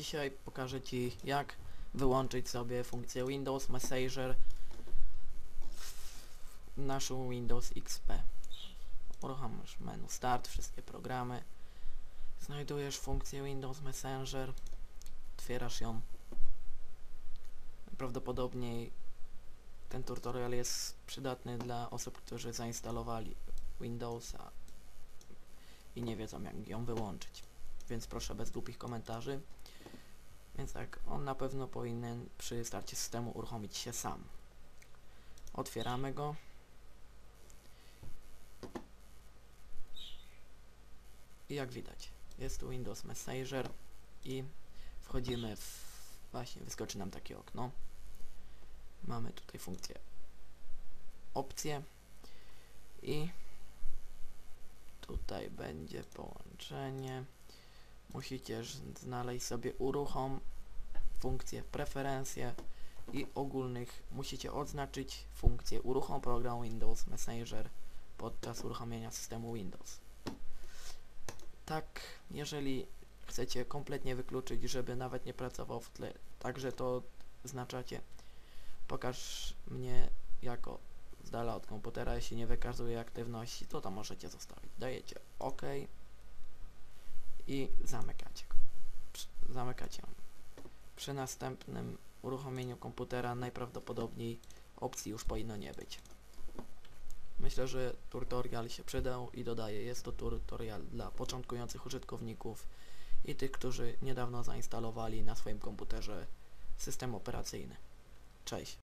dzisiaj pokażę Ci jak wyłączyć sobie funkcję Windows Messenger w naszą Windows XP. Uruchamiasz menu Start, wszystkie programy. Znajdujesz funkcję Windows Messenger, otwierasz ją. Prawdopodobnie ten tutorial jest przydatny dla osób, którzy zainstalowali Windowsa i nie wiedzą jak ją wyłączyć. Więc proszę bez głupich komentarzy. Więc tak, on na pewno powinien przy starcie systemu uruchomić się sam. Otwieramy go. I jak widać, jest tu Windows Messenger i wchodzimy w... właśnie wyskoczy nam takie okno. Mamy tutaj funkcję opcje i tutaj będzie połączenie. Musicie znaleźć sobie uruchom funkcję preferencje i ogólnych musicie odznaczyć funkcję uruchom program Windows Messenger podczas uruchomienia systemu Windows. Tak, jeżeli chcecie kompletnie wykluczyć, żeby nawet nie pracował w tle, także to oznaczacie pokaż mnie jako z dala od komputera, jeśli nie wykazuje aktywności, to tam możecie zostawić. Dajecie OK i zamykacie go. Zamykacie ją. Przy następnym uruchomieniu komputera najprawdopodobniej opcji już powinno nie być. Myślę, że tutorial się przydał i dodaję, jest to tutorial dla początkujących użytkowników i tych, którzy niedawno zainstalowali na swoim komputerze system operacyjny. Cześć.